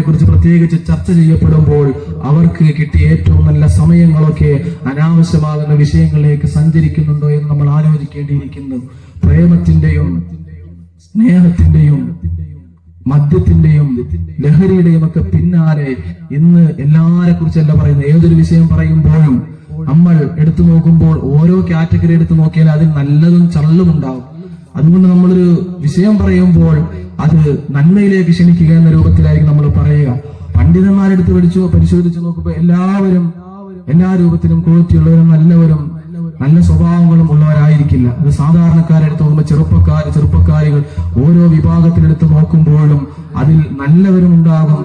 കുറിച്ച് പ്രത്യേകിച്ച് ചർച്ച ചെയ്യപ്പെടുമ്പോൾ അവർക്ക് കിട്ടിയ ഏറ്റവും നല്ല സമയങ്ങളൊക്കെ അനാവശ്യമാകുന്ന വിഷയങ്ങളിലേക്ക് സഞ്ചരിക്കുന്നുണ്ടോ എന്ന് നമ്മൾ ആലോചിക്കേണ്ടിയിരിക്കുന്നു. പ്രേമത്തിന്റെയും സ്നേഹത്തിന്റെയും മദ്യത്തിന്റെയും ലഹരിയുടെയും ഒക്കെ പിന്നാലെ ഇന്ന് എല്ലാരെ കുറിച്ചല്ല പറയുന്നത്. ഏതൊരു വിഷയം പറയുമ്പോഴും നമ്മൾ എടുത്തു നോക്കുമ്പോൾ ഓരോ കാറ്റഗറി എടുത്തു നോക്കിയാൽ അതിൽ നല്ലതും ചള്ളും ഉണ്ടാവും. അതുകൊണ്ട് നമ്മളൊരു വിഷയം പറയുമ്പോൾ അത് നന്മയിലേക്ക് ക്ഷണിക്കുക എന്ന രൂപത്തിലായിരിക്കും നമ്മൾ പറയുക. പണ്ഡിതന്മാരെടുത്ത് പഠിച്ചു പരിശോധിച്ചു നോക്കുമ്പോൾ എല്ലാവരും എല്ലാ രൂപത്തിലും ക്വാളിറ്റിയുള്ളവരും നല്ലവരും നല്ല സ്വഭാവങ്ങളും ഉള്ളവരായിരിക്കില്ല. അത് സാധാരണക്കാരെടുത്ത് നോക്കുമ്പോൾ ചെറുപ്പക്കാർ ചെറുപ്പക്കാരികൾ ഓരോ വിഭാഗത്തിലെടുത്ത് നോക്കുമ്പോഴും അതിൽ നല്ലവരും ഉണ്ടാകും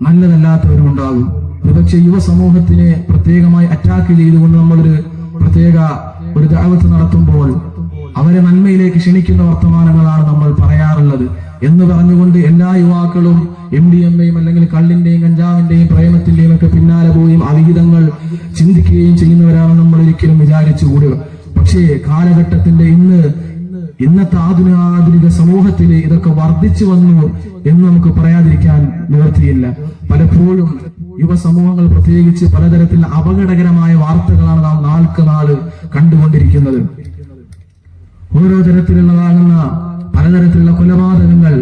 നല്ലതല്ലാത്തവരും ഉണ്ടാകും. ഒരുപക്ഷെ യുവസമൂഹത്തിനെ പ്രത്യേകമായി അറ്റാക്ക് ചെയ്തുകൊണ്ട് നമ്മളൊരു പ്രത്യേക ഒരു ദാവത്ത് നടത്തുമ്പോൾ അവരെ നന്മയിലേക്ക് ക്ഷണിക്കുന്ന വർത്തമാനങ്ങളാണ് നമ്മൾ പറയാറുള്ളത് എന്ന് പറഞ്ഞുകൊണ്ട് എല്ലാ യുവാക്കളും എം ഡി എം എയും അല്ലെങ്കിൽ കള്ളിന്റെയും കഞ്ചാവിന്റെയും പ്രേമത്തിന്റെയും ഒക്കെ പിന്നാലെ പോയും അവിഹിതങ്ങൾ ചിന്തിക്കുകയും ചെയ്യുന്നവരാണ് നമ്മൾ ഒരിക്കലും വിചാരിച്ചുകൂടുക പക്ഷേ കാലഘട്ടത്തിന്റെ ഇന്ന് ഇന്നത്തെ ആധുനിക സമൂഹത്തിൽ ഇതൊക്കെ വർദ്ധിച്ചു വന്നു എന്ന് നമുക്ക് പറയാതിരിക്കാൻ നിവർത്തിയില്ല പലപ്പോഴും യുവസമൂഹങ്ങൾ പ്രത്യേകിച്ച് പലതരത്തിൽ അപകടകരമായ വാർത്തകളാണ് നാം നാൾക്ക് നാൾ കണ്ടുകൊണ്ടിരിക്കുന്നത്. ഓരോ തരത്തിലുള്ളതാകുന്ന പലതരത്തിലുള്ള കൊലപാതകങ്ങൾ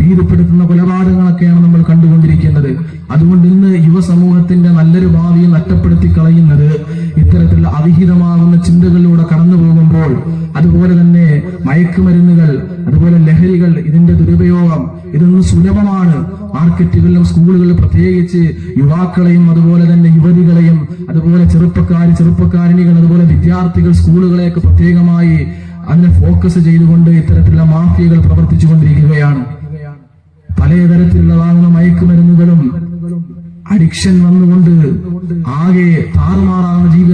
ഭീതിപ്പെടുത്തുന്ന കൊലപാതകങ്ങളൊക്കെയാണ് നമ്മൾ കണ്ടുകൊണ്ടിരിക്കുന്നത്. അതുകൊണ്ട് ഇന്ന് യുവസമൂഹത്തിന്റെ നല്ലൊരു ഭാവിയെ നഷ്ടപ്പെടുത്തി കളയുന്നത് ഇത്തരത്തിലുള്ള അവിഹിതമാകുന്ന ചിന്തകളിലൂടെ കടന്നു പോകുമ്പോൾ അതുപോലെ തന്നെ മയക്കുമരുന്നുകൾ അതുപോലെ ലഹരികൾ ഇതിന്റെ ദുരുപയോഗം ഇതൊന്നും സുലഭമാണ്. മാർക്കറ്റുകളിലും സ്കൂളുകളിലും പ്രത്യേകിച്ച് യുവാക്കളെയും അതുപോലെ തന്നെ യുവതികളെയും അതുപോലെ ചെറുപ്പക്കാർ ചെറുപ്പക്കാരിണികൾ അതുപോലെ വിദ്യാർത്ഥികൾ സ്കൂളുകളെയൊക്കെ പ്രത്യേകമായി അതിനെ ഫോക്കസ് ചെയ്തുകൊണ്ട് ഇത്തരത്തിലുള്ള മാഫിയകൾ പ്രവർത്തിച്ചു കൊണ്ടിരിക്കുകയാണ് പലതരത്തിലുള്ളതാകുന്ന മയക്കുമരുന്നുകളും അഡിക്ഷൻ വന്നുകൊണ്ട് ആകെ താറുമാറാകുന്ന ജീവിതം.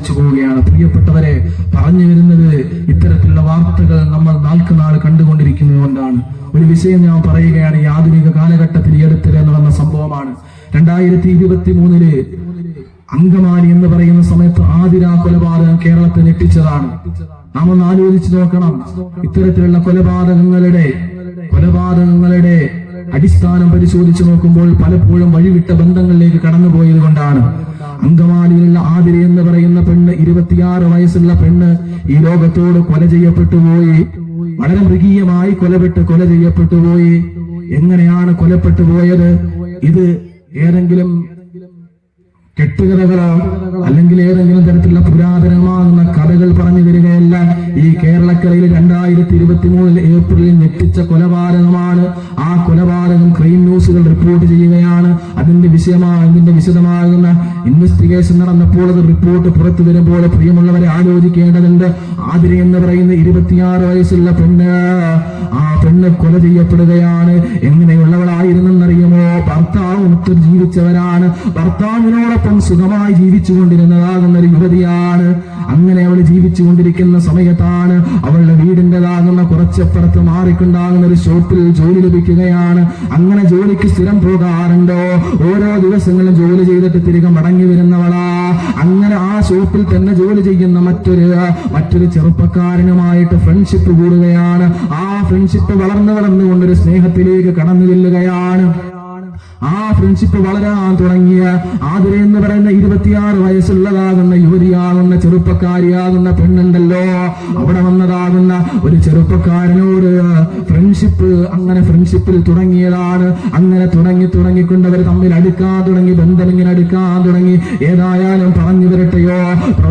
രൂപത്തിലേക്ക് പോവുകയാണ് പ്രിയപ്പെട്ടവരെ പറഞ്ഞു വരുന്നത് ഇത്തരത്തിലുള്ള വാർത്തകൾ നമ്മൾ നാൾക്ക് നാൾ കണ്ടുകൊണ്ടിരിക്കുന്നത് കൊണ്ടാണ്. ഒരു വിഷയം ഞാൻ പറയുകയാണ് ഈ ആധുനിക കാലഘട്ടത്തിൽ ഈ എന്ന് നടന്ന സംഭവമാണ്. രണ്ടായിരത്തി ഇരുപത്തി മൂന്നിൽ അങ്കമാലി എന്ന് പറയുന്ന സമയത്ത് ആതിര കൊലപാതകം കേരളത്തെ ഞെട്ടിച്ചതാണ്. നാം ഒന്ന് ആലോചിച്ചു നോക്കണം. ഇത്തരത്തിലുള്ള കൊലപാതകങ്ങളുടെ കൊലപാതകങ്ങളുടെ അടിസ്ഥാനം പരിശോധിച്ചു നോക്കുമ്പോൾ പലപ്പോഴും വഴിവിട്ട ബന്ധങ്ങളിലേക്ക് കടന്നുപോയത് കൊണ്ടാണ്. അങ്കമാലിയിലുള്ള ആതിര എന്ന് പറയുന്ന പെണ്ണ് ഇരുപത്തിയാറ് വയസ്സുള്ള പെണ്ണ് ഈ ലോകത്തോട് കൊല ചെയ്യപ്പെട്ടു പോയി. വളരെ മൃഗീയമായി കൊലപ്പെട്ട് കൊല ചെയ്യപ്പെട്ടു പോയി. എങ്ങനെയാണ് കൊലപ്പെട്ടു പോയത്? ഇത് ഏതെങ്കിലും കെട്ടുകഥകളോ അല്ലെങ്കിൽ ഏതെങ്കിലും തരത്തിലുള്ള പുരാതനമാകുന്ന കഥകൾ പറഞ്ഞു തരികയല്ല. കേരളക്കരയിൽ രണ്ടായിരത്തി ഇരുപത്തി മൂന്നിൽ ഏപ്രിലിൽ ഞെട്ടിച്ച കൊലപാതകമാണ്. ആ കൊലപാതകം ക്രൈം ന്യൂസുകൾ റിപ്പോർട്ട് ചെയ്യുകയാണ്. അതിന്റെ വിഷയമായ അതിന്റെ വിശദമാകുന്ന ഇൻവെസ്റ്റിഗേഷൻ നടന്നപ്പോൾ അത് റിപ്പോർട്ട് പുറത്തു വരുമ്പോൾ പ്രിയമുള്ളവരെ ആലോചിക്കേണ്ടതുണ്ട്. ആതിര എന്ന് പറയുന്ന ഇരുപത്തിയാറ് വയസ്സുള്ള പെണ്ണ് ആ പെണ്ണ് കൊല ചെയ്യപ്പെടുകയാണ്. എങ്ങനെയുള്ളവളായിരുന്നെന്നറിയുമോ? ഭർത്താവ് ഒത്തു ജീവിച്ചവരാണ്. ഭർത്താവിനോടൊപ്പം സുഖമായി ജീവിച്ചുകൊണ്ടിരുന്നതാകുന്ന ഒരു യുവതിയാണ്. അങ്ങനെ അവൾ ജീവിച്ചുകൊണ്ടിരിക്കുന്ന സമയത്താണ് അവളുടെ വീടിന്റെതാകുന്ന കുറച്ചപ്പുറത്ത് മാറിക്കൊണ്ടാകുന്ന ഒരു ഷോപ്പിൽ ജോലി ലഭിക്കുകയാണ്. അങ്ങനെ ജോലിക്ക് സ്ഥിരം പോകാറുണ്ടോ? ഓരോ ദിവസങ്ങളും ജോലി ചെയ്തിട്ട് തിരികെ മടങ്ങി വരുന്നവളാ. അങ്ങനെ ആ ഷോപ്പിൽ തന്നെ ജോലി ചെയ്യുന്ന മറ്റൊരു മറ്റൊരു ചെറുപ്പക്കാരനുമായിട്ട് ഫ്രണ്ട്ഷിപ്പ് കൂടുകയാണ്. ആ ഫ്രണ്ട്ഷിപ്പ് വളർന്നു വളർന്നുകൊണ്ടൊരു സ്നേഹത്തിലേക്ക് കടന്നു ചെല്ലുകയാണ്. ആ ഫ്രണ്ട്ഷിപ്പ് വളരാൻ തുടങ്ങിയ ആതിര എന്ന് പറയുന്ന ഇരുപത്തിയാറ് വയസ്സുള്ളതാകുന്ന യുവതിയാകുന്ന ചെറുപ്പക്കാരിയാകുന്ന പെണ്ണുണ്ടല്ലോ. അവിടെ വന്നതാകുന്ന ഒരു ചെറുപ്പക്കാരനോട് ഫ്രണ്ട്ഷിപ്പ് അങ്ങനെ ഫ്രണ്ട്ഷിപ്പിൽ തുടങ്ങിയതാണ്. അങ്ങനെ തുടങ്ങി തുടങ്ങിക്കൊണ്ട് അവർ തമ്മിൽ അടുക്കാൻ തുടങ്ങി ബന്ധം ഇങ്ങനെ അടുക്കാൻ തുടങ്ങി. ഏതായാലും പറഞ്ഞു വരട്ടെയോ?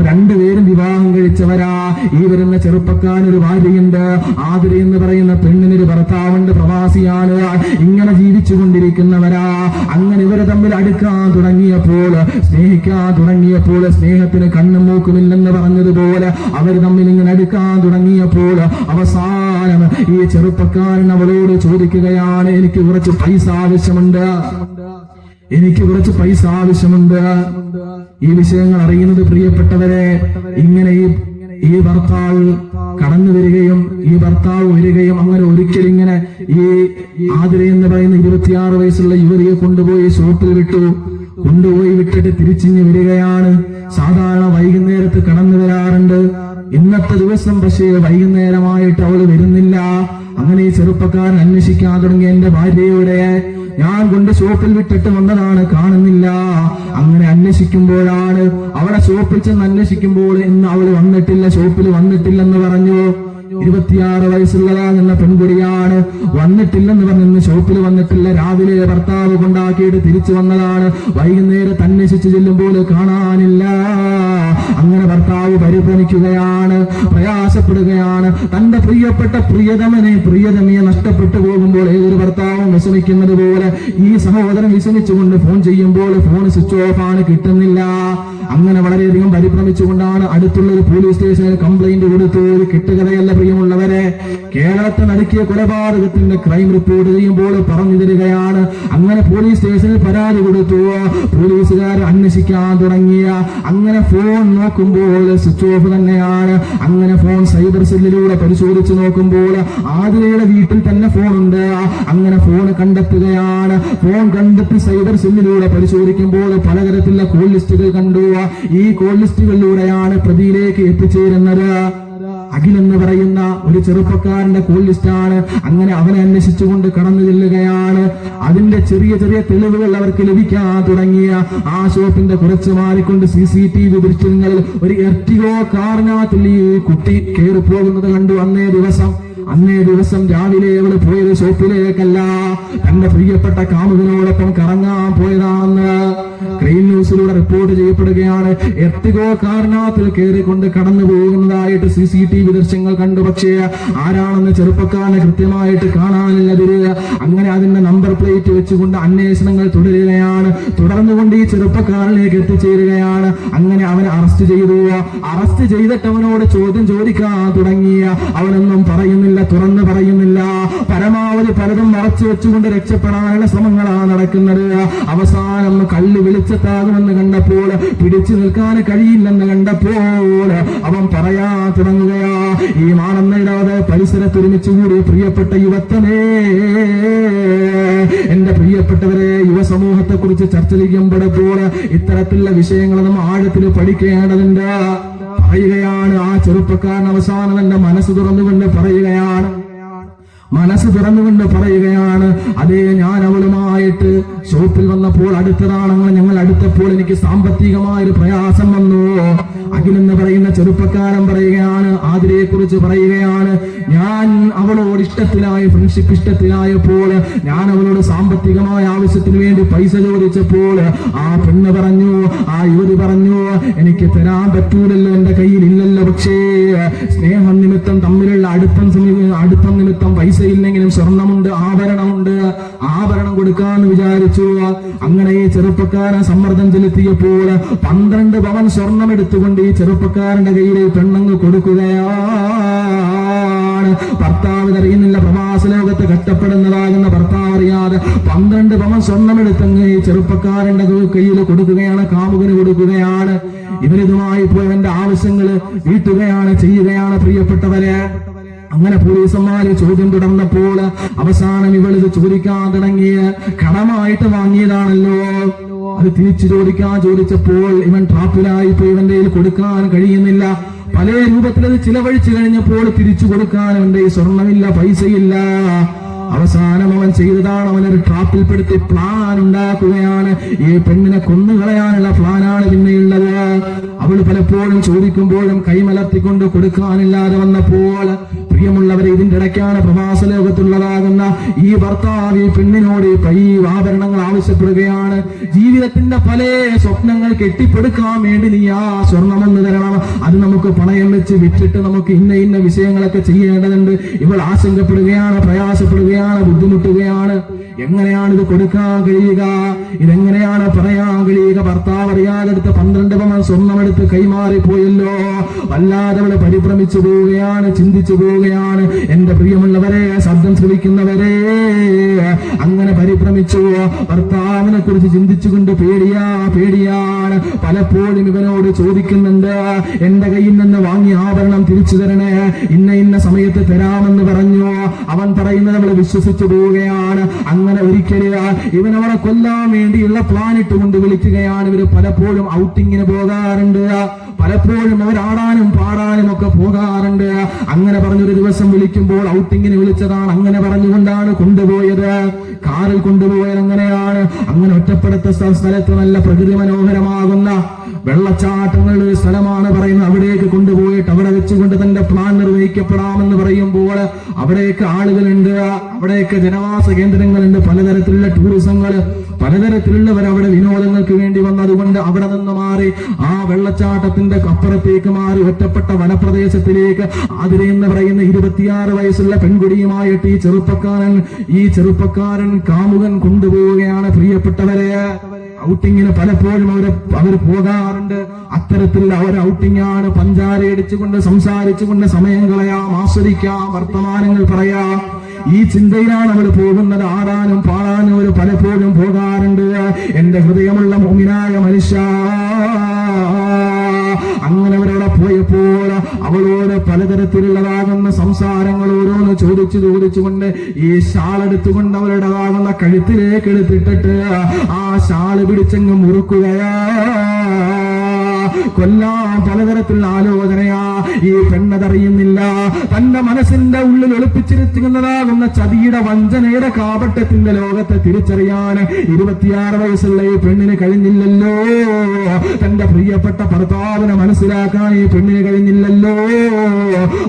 രണ്ടുപേരും വിവാഹം കഴിച്ചവരാ. ഈ വരുന്ന ചെറുപ്പക്കാരനൊരു ഭാര്യയുണ്ട്. ആതിര എന്ന് പറയുന്ന പെണ്ണിനൊരു ഭർത്താവുണ്ട് പ്രവാസിയാണ്. ഇങ്ങനെ ജീവിച്ചു കൊണ്ടിരിക്കുന്നവരാ അങ്ങനെ ഇവരെ തമ്മിൽ അടുക്കാൻ തുടങ്ങിയപ്പോൾ സ്നേഹിക്കാൻ തുടങ്ങിയപ്പോൾ സ്നേഹത്തിന് കണ്ണും മൂക്കുമില്ലെന്ന് പറഞ്ഞതുപോലെ അവർ തമ്മിൽ ഇങ്ങനെ അടുക്കാൻ തുടങ്ങിയപ്പോൾ അവസാനം ഈ ചെറുപ്പക്കാരൻ അവളോട് ചോദിക്കുകയാണ് എനിക്ക് കുറച്ച് പൈസ ആവശ്യമുണ്ട്. എനിക്ക് കുറച്ച് പൈസ ആവശ്യമുണ്ട്. ഈ വിഷയങ്ങൾ അറിയുന്നത് പ്രിയപ്പെട്ടവരെ ഇങ്ങനെ ഈ ഈ ഭർത്താവ് കടന്നു വരികയും ഈ ഭർത്താവ് വരികയും അങ്ങനെ ഒരിക്കൽ ഇങ്ങനെ ഈ ആതിര എന്ന് പറയുന്ന ഇരുപത്തിയാറ് വയസ്സുള്ള യുവതിയെ കൊണ്ടുപോയി ഷോപ്പിൽ വിട്ടു. കൊണ്ടുപോയി വിട്ടിട്ട് തിരിച്ചിഞ്ഞ് വരികയാണ്. സാധാരണ വൈകുന്നേരത്ത് കടന്നു വരാറുണ്ട്. ഇന്നത്തെ ദിവസം പക്ഷേ വൈകുന്നേരമായിട്ട് അവൾ വരുന്നില്ല. അങ്ങനെ ഈ ചെറുപ്പക്കാരൻ അന്വേഷിക്കാൻ തുടങ്ങി. എന്റെ ഭാര്യയുടെ ഞാൻ കൊണ്ട് ഷോപ്പിൽ വിട്ടിട്ട് വന്നതാണ് കാണുന്നില്ല. അങ്ങനെ അന്വേഷിക്കുമ്പോഴാണ് അവിടെ ഷോപ്പിൽ ചെന്ന് അന്വേഷിക്കുമ്പോൾ ഇന്ന് അവൾ വന്നിട്ടില്ല ഷോപ്പിൽ വന്നിട്ടില്ലെന്ന് പറഞ്ഞു. ഇരുപത്തിയാറ് വയസ്സുള്ളതാകുന്ന പെൺകുടിയാണ് വന്നിട്ടില്ലെന്ന് പറഞ്ഞ് ഷോപ്പിൽ വന്നിട്ടില്ല. രാവിലെ ഭർത്താവ് കൊണ്ടാക്കിയിട്ട് തിരിച്ചു വന്നതാണ്. വൈകുന്നേരം തന്നെ ശിച്ചു ചെല്ലുമ്പോൾ കാണാനില്ല. അങ്ങനെ ഭർത്താവ് പരിഭ്രമിക്കുകയാണ് പ്രയാസപ്പെടുകയാണ്. തന്റെ പ്രിയപ്പെട്ട പ്രിയതമനെ പ്രിയതമിയെ നഷ്ടപ്പെട്ടു പോകുമ്പോൾ ഏതൊരു ഭർത്താവും വിഷമിക്കുന്നത് പോലെ ഈ സഹോദരൻ വിഷമിച്ചുകൊണ്ട് ഫോൺ ചെയ്യുമ്പോൾ ഫോൺ സ്വിച്ച് ഓഫ് ആണ് കിട്ടുന്നില്ല. അങ്ങനെ വളരെയധികം പരിഭ്രമിച്ചുകൊണ്ടാണ് അടുത്തുള്ള ഒരു പോലീസ് സ്റ്റേഷനിൽ കംപ്ലൈന്റ് കൊടുത്തു കെട്ടുകഥയല്ല പ്രിയമുള്ളവരെ കേരളത്തെ നടുക്കിയ കൊലപാതകത്തിന്റെ ക്രൈം റിപ്പോർട്ട് ചെയ്യുമ്പോൾ പറഞ്ഞു തരികയാണ് അങ്ങനെ പോലീസ് സ്റ്റേഷനിൽ പരാതി കൊടുത്തു. പോലീസുകാർ അന്വേഷിക്കാൻ തുടങ്ങിയ അങ്ങനെ ഫോൺ നോക്കുമ്പോൾ സ്വിച്ച് ഓഫ് തന്നെയാണ്. അങ്ങനെ ഫോൺ സൈബർ സെല്ലിലൂടെ പരിശോധിച്ച് നോക്കുമ്പോൾ ആതിരയുടെ വീട്ടിൽ തന്നെ ഫോൺ ഉണ്ട്. അങ്ങനെ ഫോൺ കണ്ടെത്തുകയാണ്. ഫോൺ കണ്ടെത്തി സൈബർ സെല്ലിലൂടെ പരിശോധിക്കുമ്പോൾ പലതരത്തിലുള്ള കോൾ ലിസ്റ്റുകൾ കണ്ടു. ഈ കോൾ ലിസ്റ്റുകളിലൂടെയാണ് പ്രതിയിലേക്ക് എത്തിച്ചേരുന്നത്. അഖിൽ എന്ന് പറയുന്ന ഒരു ചെറുപ്പക്കാരന്റെ കോൾ അങ്ങനെ അവനെ അന്വേഷിച്ചുകൊണ്ട് കടന്നു ചെല്ലുകയാണ്. അതിന്റെ ചെറിയ ചെറിയ തെളിവുകൾ അവർക്ക് ലഭിക്കാൻ തുടങ്ങിയ ആ ഷോപ്പിന്റെ കുറച്ച് മാറിക്കൊണ്ട് സി സി ടി വി ദൃശ്യങ്ങളിൽ ഒരു എർട്ടിഗോ കാറിനകത്തിൽ ഈ കുട്ടി കയറി പോകുന്നത് കണ്ടു അന്നേ ദിവസം. അന്നേ ദിവസം രാവിലെ അവൾ പോയത് ഷോപ്പിലേക്കല്ല. തന്റെ പ്രിയപ്പെട്ട കാമുകനോടൊപ്പം കറങ്ങാൻ പോയതാണെന്ന് ക്രൈം ന്യൂസിലൂടെ റിപ്പോർട്ട് ചെയ്യപ്പെടുകയാണ്. എർത്തിഗോ കാറിനകത്തിൽ കയറിക്കൊണ്ട് കടന്നു പോകുന്നതായിട്ട് സി സി ടി വി ദൃശ്യങ്ങൾ കണ്ടു. പക്ഷേ ആരാണെന്ന് ചെറുപ്പക്കാരനെ കൃത്യമായിട്ട് കാണാനില്ലതിര് അങ്ങനെ അതിന്റെ നമ്പർ പ്ലേറ്റ് വെച്ചുകൊണ്ട് അന്വേഷണങ്ങൾ തുടരുകയാണ്. തുടർന്നുകൊണ്ട് ഈ ചെറുപ്പക്കാരനിലേക്ക് എത്തിച്ചേരുകയാണ്. അങ്ങനെ അവനെ അറസ്റ്റ് ചെയ്തു. അറസ്റ്റ് ചെയ്തിട്ട് അവനോട് ചോദ്യം ചോദിക്കാൻ തുടങ്ങിയ അവനൊന്നും പറയുന്നില്ല. തുറന്നു പറയുന്നില്ല. പരമാവധി പലതും മറച്ചു വെച്ചുകൊണ്ട് രക്ഷപ്പെടാനുള്ള ശ്രമങ്ങളാണ് നടക്കുന്നത്. അവസാനം കല്ല് വെളിച്ചത്താകുമെന്ന് കണ്ടപ്പോൾ പിടിച്ചു നിൽക്കാൻ കഴിയില്ലെന്ന് കണ്ടപ്പോൾ അവൻ പറയാ തുടങ്ങുകയാ ഈ മാണെന്നിടാതെ പരിസരത്ത് ഒരുമിച്ച് കൂടി പ്രിയപ്പെട്ട യുവത്തനേ എന്റെ പ്രിയപ്പെട്ടവരെ യുവസമൂഹത്തെ കുറിച്ച് ചർച്ച ചെയ്യുമ്പോഴപ്പോൾ ഇത്തരത്തിലുള്ള വിഷയങ്ങൾ നമ്മൾ ആഴത്തിൽ പഠിക്കേണ്ടതുണ്ട്. പറയുകയാണ് ആ ചെറുപ്പക്കാരൻ അവസാനം എന്റെ മനസ്സ് തുറന്നുകൊണ്ട് പറയുകയാണ്. മനസ്സ് തുറന്നുകൊണ്ട് പറയുകയാണ് അതേ ഞാൻ അവളുമായിട്ട് ഷോപ്പിൽ വന്നപ്പോൾ അടുത്തതാണെങ്കിൽ ഞങ്ങൾ അടുത്തപ്പോൾ എനിക്ക് സാമ്പത്തികമായ ഒരു പ്രയാസം വന്നു. അഖിലെന്ന് പറയുന്ന ചെറുപ്പക്കാരൻ പറയുകയാണ് ആതിരയെ കുറിച്ച് പറയുകയാണ്. ഞാൻ അവളോട് ഇഷ്ടത്തിലായി ഫ്രണ്ട്ഷിപ്പ് ഇഷ്ടത്തിലായപ്പോൾ ഞാൻ അവളോട് സാമ്പത്തികമായ ആവശ്യത്തിന് വേണ്ടി പൈസ ചോദിച്ചപ്പോൾ ആ പെണ്ണ് പറഞ്ഞു ആ യുവതി പറഞ്ഞു എനിക്ക് തരാൻ പറ്റൂലല്ലോ എന്റെ കയ്യിൽ ഇല്ലല്ലോ പക്ഷേ സ്നേഹം നിമിത്തം തമ്മിലുള്ള അടുപ്പം അടുത്തം നിമിത്തം പൈസ ഇല്ലെങ്കിലും സ്വർണമുണ്ട് ആഭരണമുണ്ട്. ആഭരണം കൊടുക്കാന്ന് വിചാരിച്ചു. അങ്ങനെ ചെറുപ്പക്കാരൻ സമ്മർദ്ദം ചെലുത്തിയപ്പോൾ പന്ത്രണ്ട് പവൻ സ്വർണം എടുത്തുകൊണ്ട് ഈ ചെറുപ്പക്കാരന്റെ കയ്യിൽ പെണ്ണങ്ങ് കൊടുക്കുകയാണ്. ഭർത്താവ് അറിയുന്നില്ല പ്രവാസ ലോകത്ത് കഷ്ടപ്പെടുന്നതാകുന്ന ഭർത്താവ് അറിയാതെ പന്ത്രണ്ട് പവൻ സ്വർണം എടുത്തങ്ങ് ഈ ചെറുപ്പക്കാരന്റെ കയ്യിൽ കൊടുക്കുകയാണ് കാമുകന് കൊടുക്കുകയാണ്. ഇവരിതുമായി പോയവന്റെ ആവശ്യങ്ങൾ വീട്ടുകയാണ് ചെയ്യുകയാണ് പ്രിയപ്പെട്ടവരെ. അങ്ങനെ പോലീസന്മാര് ചോദ്യം തുടർന്നപ്പോൾ അവസാനം ഇവളിത് ചോദിക്കാൻ തുടങ്ങിയ കടമായിട്ട് വാങ്ങിയതാണല്ലോ. അത് തിരിച്ചു ചോദിക്കാൻ ചോദിച്ചപ്പോൾ ഇവൻ ട്രാപ്പിലായി പോയി ഇവന്റെ കയ്യിൽ കൊടുക്കാൻ കഴിയുന്നില്ല. പല രൂപത്തിൽ അത് ചിലവഴിച്ചു കഴിഞ്ഞപ്പോൾ തിരിച്ചു കൊടുക്കാൻ അവന്റെ സ്വർണമില്ല പൈസയില്ല. അവസാനം അവൻ ചെയ്തതാണ് അവനൊരു ട്രാപ്പിൽപ്പെടുത്തി പ്ലാൻ ഉണ്ടാക്കുകയാണ്. ഈ പെണ്ണിനെ കൊന്നുകളയാനുള്ള പ്ലാനാണ് പിന്നെയുള്ളത്. അവൾ പലപ്പോഴും ചോദിക്കുമ്പോഴും കൈമലർത്തിക്കൊണ്ട് കൊടുക്കാനില്ലാതെ വന്നപ്പോൾ പ്രിയമുള്ളവരെ ഇതിന്റെ ഇടയ്ക്കാണ് പ്രവാസ ലോകത്തുള്ളതാകുന്ന ഈ ഭർത്താവ് ഈ പെണ്ണിനോട് ഈ ആഭരണങ്ങൾ ആവശ്യപ്പെടുകയാണ്. ജീവിതത്തിന്റെ പല സ്വപ്നങ്ങൾ കെട്ടിപ്പടുക്കാൻ വേണ്ടി നീ ആ സ്വർണമെന്ന് തരണം. അത് നമുക്ക് പണയം വെച്ച് വിറ്റിട്ട് നമുക്ക് ഇന്ന ഇന്ന വിഷയങ്ങളൊക്കെ ചെയ്യേണ്ടതുണ്ട്. ഇവൾ ആശങ്കപ്പെടുകയാണ് പ്രയാസപ്പെടുകയാണ് ബുദ്ധിമുട്ടുകയാണ്. എങ്ങനെയാണ് ഇത് കൊടുക്കാൻ കഴിയുക? ഇതെങ്ങനെയാണ് പറയാൻ കഴിയുക? ഭർത്താവ് അറിയാതെടുത്ത് പന്ത്രണ്ട് പവൻ സ്വർണമെടുത്ത് കൈമാറി പോയല്ലോ. വല്ലാതെ അവിടെ പരിഭ്രമിച്ചു പോവുകയാണ് ചിന്തിച്ചു പോവുകയാണ്. എന്റെ പ്രിയമുള്ളവരെ ശബ്ദം ശ്രമിക്കുന്നവരെ അങ്ങനെ പരിഭ്രമിച്ചു. ഭർത്താവിനെ കുറിച്ച് ചിന്തിച്ചുകൊണ്ട് പേടിയാ പേടിയാണ്. പലപ്പോഴും ഇവനോട് ചോദിക്കുന്നുണ്ട് എന്റെ കയ്യിൽ നിന്ന് വാങ്ങിയ ആഭരണം തിരിച്ചു തരണേ. ഇന്ന ഇന്ന സമയത്ത് തരാമെന്ന് പറഞ്ഞു. അവൻ പറയുന്നത് നമ്മൾ വിശ്വസിച്ചു പോവുകയാണ്. അങ്ങനെ ഒരിക്കൽ ഇവൻ കൊല്ലാൻ വേണ്ടിയുള്ള പ്ലാൻ ഇട്ടുകൊണ്ട് വിളിക്കുകയാണ് ഇവർ പലപ്പോഴും ഔട്ടിങ്ങിന് പോകാറുണ്ട്. പലപ്പോഴും അവർ ആടാനും പാടാനും ഒക്കെ പോകാറുണ്ട്. അങ്ങനെ പറഞ്ഞൊരു ദിവസം വിളിക്കുമ്പോൾ ഔട്ടിങ്ങിന് വിളിച്ചതാണ് അങ്ങനെ പറഞ്ഞുകൊണ്ടാണ് കൊണ്ടുപോയത്. കാറിൽ കൊണ്ടുപോയത് അങ്ങനെയാണ്. അങ്ങനെ ഒറ്റപ്പെടുത്ത സ്ഥ- സ്ഥലത്ത് നല്ല പ്രകൃതി മനോഹരമാകുന്ന വെള്ളച്ചാട്ടങ്ങളുടെ സ്ഥലമാണ് പറയുന്നത്. അവിടേക്ക് കൊണ്ടുപോയിട്ട് അവിടെ വെച്ചുകൊണ്ട് തന്റെ പ്ലാൻ നിർവഹിക്കപ്പെടാമെന്ന് പറയുമ്പോൾ അവിടെയൊക്കെ ആളുകളുണ്ട് അവിടെയൊക്കെ ജനവാസ കേന്ദ്രങ്ങളുണ്ട് പലതരത്തിലുള്ള ടൂറിസങ്ങൾ പലതരത്തിലുള്ളവർ അവിടെ വിനോദങ്ങൾക്ക് വേണ്ടി വന്നതുകൊണ്ട് അവിടെ നിന്ന് മാറി ആ വെള്ളച്ചാട്ടത്തിന്റെ അപ്പുറത്തേക്ക് മാറി ഒറ്റപ്പെട്ട വനപ്രദേശത്തിലേക്ക് അതിരെ എന്ന് പറയുന്ന ഇരുപത്തിയാറ് വയസ്സുള്ള പെൺകുടിയുമായിട്ട് ഈ ചെറുപ്പക്കാരൻ ഈ ചെറുപ്പക്കാരൻ കാമുകൻ കൊണ്ടുപോവുകയാണ് പ്രിയപ്പെട്ടവരെ. ഔട്ടിങ്ങിന് പലപ്പോഴും അവർ അവർ പോകാറുണ്ട്. അത്തരത്തിൽ അവർ ഔട്ടിങ്ങാണ് പഞ്ചാര അടിച്ചുകൊണ്ട് സംസാരിച്ചുകൊണ്ട് സമയം കളയാം ആസ്വദിക്കാം വർത്തമാനങ്ങൾ പറയാം. ഈ ചിന്തയിലാണ് അവർ പോകുന്നത്. ആടാനും പാടാനും അവർ പലപ്പോഴും പോകാറുണ്ട്. എന്റെ ഹൃദയമുള്ള മോമിനായ മനുഷ്യ അങ്ങനെ അവരവിടെ പോയപ്പോൾ അവളോട് പലതരത്തിലുള്ളതാകുന്ന സംസാരങ്ങൾ ഓരോന്ന് ചോദിച്ചു ചോദിച്ചുകൊണ്ട് ഈ ഷാൾ എടുത്തുകൊണ്ട് അവരുടേതാകുന്ന കഴുത്തിലേക്ക് എടുത്തിട്ടിട്ട് ആ ഷാൾ പിടിച്ചങ്ങ് മുറുക്കുകയാ. കൊല്ലാൻ പലതരത്തിലുള്ള ആലോചനയാ. ഈ പെണ്ണതറിയുന്നില്ല. തന്റെ മനസ്സിന്റെ ഉള്ളിൽ ഒളിപ്പിച്ചിരുത്തുന്നതാകുന്ന ചതിയുടെ വഞ്ചനയുടെ കാപട്ടത്തിന്റെ ലോകത്തെ തിരിച്ചറിയാൻ ഇരുപത്തിയാറ് വയസ്സുള്ള ഈ പെണ്ണിന് കഴിഞ്ഞില്ലല്ലോ. തന്റെ പ്രിയപ്പെട്ട ഭർത്താവിനെ മനസ്സിലാക്കാൻ ഈ പെണ്ണിന് കഴിഞ്ഞില്ലല്ലോ.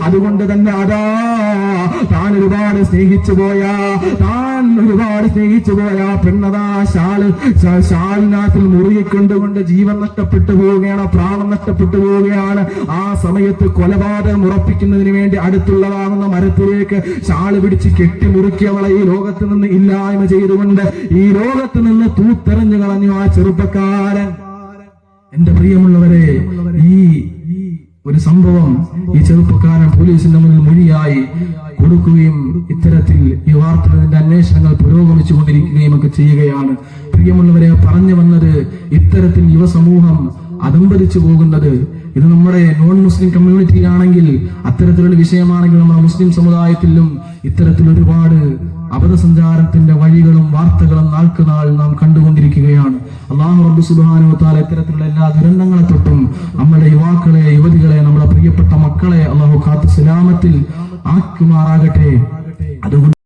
അതുകൊണ്ട് തന്നെ അതാ താൻ ഒരുപാട് സ്നേഹിച്ചു പോയാ താൻ ഒരുപാട് സ്നേഹിച്ചു പോയാ പെണ്ണതാ. ഷാൾ ഷാ- ഷാളിനകത്തിൽ മുറുകിക്കൊണ്ടുകൊണ്ട് ജീവൻ നഷ്ടപ്പെട്ടു പോവുകയാണ് പ്രാണം നഷ്ടപ്പെട്ടു പോവുകയാണ്. ആ സമയത്ത് കൊലപാതകം ഉറപ്പിക്കുന്നതിന് വേണ്ടി അടുത്തുള്ളതാകുന്ന മരത്തിലേക്ക് ചാൾ പിടിച്ച് കെട്ടിമുറുക്കിയവളെ ഈ ലോകത്ത് നിന്ന് ഇല്ലായ്മ ചെയ്തുകൊണ്ട് ഈ ലോകത്ത് നിന്ന് തൂത്തെറിഞ്ഞു കളഞ്ഞു ആ ചെറുപ്പക്കാരൻ. എന്റെ പ്രിയമുള്ളവരെ ഈ ഒരു സംഭവം ഈ ചെറുപ്പക്കാരൻ പോലീസിന്റെ മുന്നിൽ മൊഴിയായി കൊടുക്കുകയും ഇത്തരത്തിൽ ഈ വാർത്തകളിന്റെ അന്വേഷണങ്ങൾ പുരോഗമിച്ചു കൊണ്ടിരിക്കുകയും ഒക്കെ ചെയ്യുകയാണ്. പ്രിയമുള്ളവരെ പറഞ്ഞു വന്നത് ഇത്തരത്തിൽ യുവസമൂഹം അതമ്പതിച്ചു പോകുന്നത് ഇത് നമ്മുടെ നോൺ മുസ്ലിം കമ്മ്യൂണിറ്റിയിലാണെങ്കിൽ അത്തരത്തിലുള്ള വിഷയമാണെങ്കിൽ നമ്മുടെ മുസ്ലിം സമുദായത്തിലും ഇത്തരത്തിൽ ഒരുപാട് അബദ്ധസഞ്ചാരത്തിന്റെ വഴികളും വാർത്തകളും നാൾക്ക് നാൾ നാം കണ്ടുകൊണ്ടിരിക്കുകയാണ്. അള്ളാഹു റബ്ബു സുബാനുവത്താൽ താല ഇത്തരത്തിലുള്ള എല്ലാ ദുരന്തങ്ങളെ തൊട്ടും നമ്മുടെ യുവാക്കളെ യുവതികളെ നമ്മുടെ പ്രിയപ്പെട്ട മക്കളെ അള്ളാഹു കാത്തു സലാമത്തിൽ ആക്കുമാറാകട്ടെ. അതുകൊണ്ട്